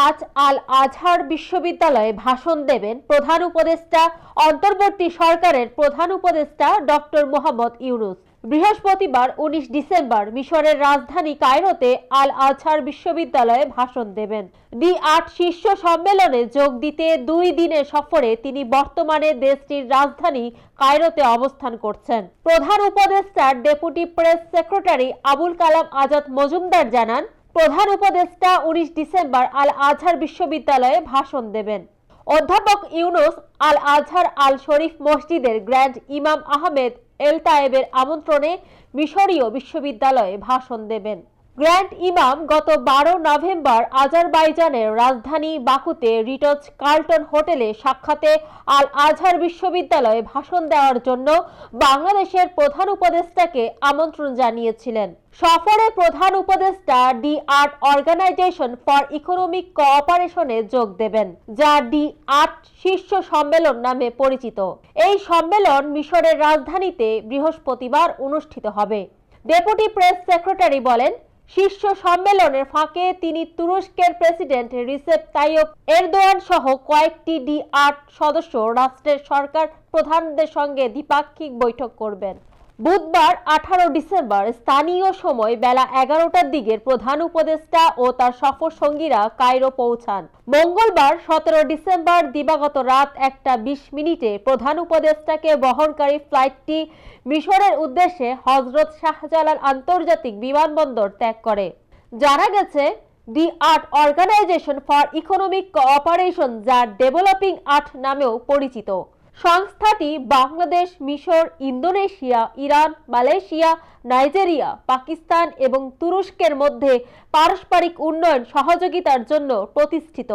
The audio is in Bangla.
আজ আল আজহার বিশ্ববিদ্যালয়ে ভাষণ দেবেন প্রধান উপদেষ্টা, অন্তর্বর্তী সরকারের প্রধান উপদেষ্টা ডক্টর মোহাম্মদ ইউনুস। বৃহস্পতিবার উনিশ ডিসেম্বর মিশরের রাজধানী কায়রোতে আল আজহার বিশ্ববিদ্যালয়ে ভাষণ দেবেন। দি আট শীর্ষ সম্মেলনে যোগ দিতে দুই দিনের সফরে তিনি বর্তমানে দেশটির রাজধানী কায়রোতে অবস্থান করছেন। প্রধান উপদেষ্টার deputy press secretary Abul Kalam Azad Majumdar জানান প্রধান উপদেষ্টা উনিশ ডিসেম্বর আল আজহার বিশ্ববিদ্যালয়ে ভাষণ দেবেন। অধ্যাপক ইউনুস আল আজহার আল শরীফ মসজিদের গ্র্যান্ড ইমাম আহমেদ এল তায়েবের আমন্ত্রণে মিশরীয় বিশ্ববিদ্যালয়ে ভাষণ দেবেন। গ্র্যান্ড ইমাম গত বারো নভেম্বর আজারবাইজানের রাজধানী বাকুতে রিটজ কার্লটন হোটেলে সাক্ষাতে আল আজহার বিশ্ববিদ্যালয়ে ভাষণ দেওয়ার জন্য বাংলাদেশের প্রধান উপদেষ্টাকে আমন্ত্রণ জানিয়েছিলেন। সফরে প্রধান উপদেষ্টা D eight organization for economic কোঅপারেশনে যোগ দেবেন, যা ডি আর্ট শীর্ষ সম্মেলন নামে পরিচিত। এই সম্মেলন মিশরের রাজধানীতে বৃহস্পতিবার অনুষ্ঠিত হবে। ডেপুটি প্রেস সেক্রেটারি বলেন শীর্ষ সম্মেলনের ফাঁকে তিনি তুরস্কের প্রেসিডেন্ট রিসেপ তাইয়প এরদোয়ান সহ কয়েকটি ডি আট সদস্য রাষ্ট্রের সরকার প্রধানদের সঙ্গে দ্বিপাক্ষিক বৈঠক করবেন। বুধবার আঠারো ডিসেম্বর স্থানীয় সময় বেলা এগারোটার দিকে প্রধান উপদেষ্টা ও তার সফর সঙ্গীরা কায়রো পৌঁছান। মঙ্গলবার সতেরো ডিসেম্বর দিবাগত রাত একটা বিশ মিনিটে প্রধান উপদেষ্টাকে বহনকারী ফ্লাইটটি মিশরের উদ্দেশ্যে হজরত শাহজালাল আন্তর্জাতিক বিমানবন্দর ত্যাগ করে। জানা গেছে, D eight organization for economic cooperation যা ডেভেলপিং আর্ট নামেও পরিচিত। সংস্থাটি বাংলাদেশ, মিশর, Indonesia, Iran, Malaysia, Nigeria, Pakistan এবং তুরস্কের মধ্যে পারস্পরিক উন্নয়ন সহযোগিতার জন্য প্রতিষ্ঠিত।